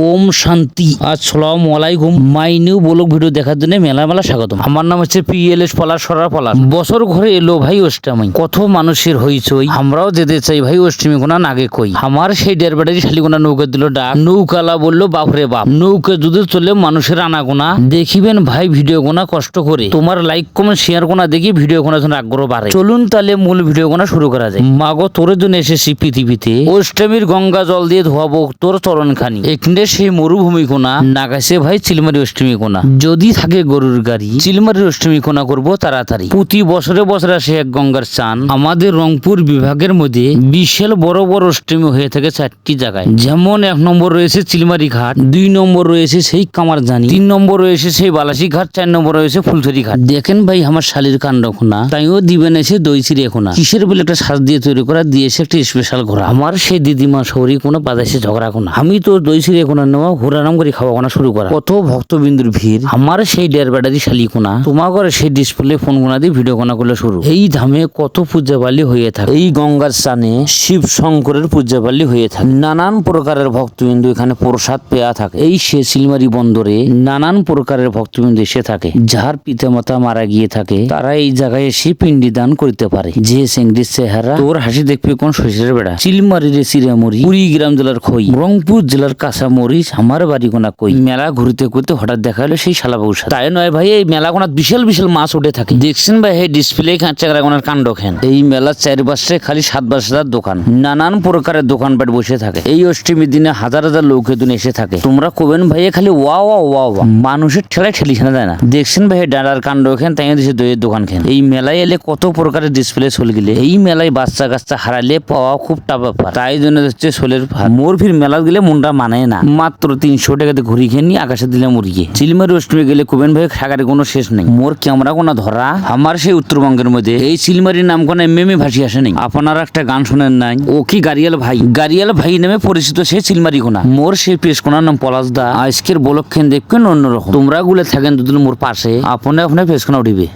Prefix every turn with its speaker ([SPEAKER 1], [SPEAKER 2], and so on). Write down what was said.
[SPEAKER 1] ওম শান্তি। আসসালামু আলাইকুম। মাই নিউ ব্লগ ভিডিও দেখার জন্য মেলা মেলা স্বাগতম। আমার নাম হচ্ছে পিএলএস পলাশ সরার পলাশ বছর ঘরে এলো ভাই অষ্টমী। কত মানুষের হইচই। আমরাও যেতে চাই ভাই অষ্টমী কোনা নাগে কই। আমার সেই ডের ব্যাটারি শালিগোনা নৌকা দিল ডাক। নৌকালা বলল, বাপরে বাপ, নৌকা যদি চলে মানুষের আনাগোনা, দেখিবেন ভাই ভিডিও গোনা কষ্ট করে। তোমার লাইক কমেন্ট শেয়ার কোনা দেখি ভিডিও গোনা জন্য আগ্রহ বাড়ে। চলুন তাহলে মূল ভিডিও গোনা শুরু করা যায় মাগো, তোর জন্য এসেছি পৃথিবীতে। অষ্টমীর গঙ্গা জল দিয়ে ধোয়াবো তোর চরণ খানি এখানে সেই মরুভূমি কোনা নাগাছে ভাই চিলমারি অষ্টমী কোনা। যদি থাকে গরুর গাড়ি চিলমারি অষ্টমী কোনা করব তাড়াতাড়ি। প্রতি বছরে বছরে আসে এক গঙ্গার চান। আমাদের রংপুর বিভাগের মধ্যে বিশাল বড় বড় অষ্টমী হয়ে থাকে চারটি জায়গায়। যেমন এক নম্বর রয়েছে চিলমারি ঘাট, দুই নম্বর রয়েছে সেই কামারজানি, তিন নম্বর রয়েছে সেই বালাসী ঘাট, চার নম্বর রয়েছে ফুলছড়ি ঘাট। দেখেন ভাই আমার শালির কাণ্ড খোনা তাইও দিবেন এসে দই চিড়ে খোনা কিসের বলে একটা সাজ দিয়ে তৈরি করা দিয়েছে একটা স্পেশাল ঘোরা আমার সেই দিদিমা শহরী কোনো, বাদাসে ঝগড়া খোনা আমি তো দই চিড়ে কোনা নেওয়া ঘোরা করে খাওয়া কোনা শুরু করা। কত ভক্তবিন্দুর ভিড়। আমার সেই ডের ব্যাটারি শালি কোনা তোমার ঘরে সেই ডিসপ্লে ফোন কোনা দিয়ে ভিডিও কোনা করলে শুরু। এই ধামে কত পূজাবালি হয়ে থাকে। এই গঙ্গার স্থানে শিব শঙ্করের পূজাবালি হয়ে থাকে। নানান প্রকারের ভক্তবিন্দু এখানে প্রসাদ পেয়া থাকে। এই সে সিলমারি বন্দরে নানান প্রকারের ভক্তবিন্দু এসে থাকে। যার পিতামাতা মারা গিয়ে থাকে তারা এই জায়গায় এসে পিণ্ডি দান করতে পারে। যে সেঙ্গির চেহারা তোর হাসি দেখবে কোন শরীরের বেড়া। চিলমারি রে চিরামরি কুড়িগ্রাম জেলার খই রংপুর জেলার কাঁচামরিচ আমার বাড়ি কোনা কই? মেলা ঘুরতে ঘুরতে হঠাৎ দেখা হলো সেই শালা বৌসা তাই নয় ভাই এই মেলা কোনা বিশাল বিশাল মাছ উঠে থাকে। দেখছেন ভাই এই ডিসপ্লে খাঁচা কোনার কাণ্ড খেন এই মেলার চারিপাশে খালি সাত বাসার দোকান। নানান প্রকারের দোকানপাট বসে থাকে। এই অষ্টমীর দিনে হাজার হাজার লোক এদিন এসে থাকে। তোমরা কবেন ভাই খালি ওয়া ওয়া ওয়া ওয়া মানুষের ঠেলায় ঠেলিস না দেয় না। দেখছেন ভাই ডালার কাণ্ড খেন তাই দিছে দইয়ের দোকান খেন এই মেলায় এলে কত প্রকারের ডিসপ্লে চলে গেলে। এই মেলায় বাচ্চা কাচ্চা হারালে পাওয়া খুব টাফ ব্যাপার। তাই জন্য হচ্ছে সোলের। মোর ফির মেলা গেলে মনটা মানে না। মাত্র তিনশো টাকাতে ঘুরি খেয়ে নিয়ে আকাশে দিলে মুরগি। চিলমারি অষ্টমী গেলে কুবেন ভাই খাগারে কোনো শেষ নেই। মোর ক্যামেরা কোনা ধরা? আমার সেই উত্তরবঙ্গের মধ্যে এই চিলমারির নাম কোনো এমএমই ভাসি আসে আপনারা একটা গান শোনেন নাই? ও কি গাড়িয়াল ভাই? গাড়িয়াল ভাই নামে পরিচিত সে চিলমারি কোনা? মোর সেই পেশ কোনার নাম পলাশ দা আজকের বলক্ষেন দেখবেন অন্যরকম। তোমরা গুলে থাকেন দুদিন মোর পাশে। আপনি আপনার পেশ কোনা উঠিবে।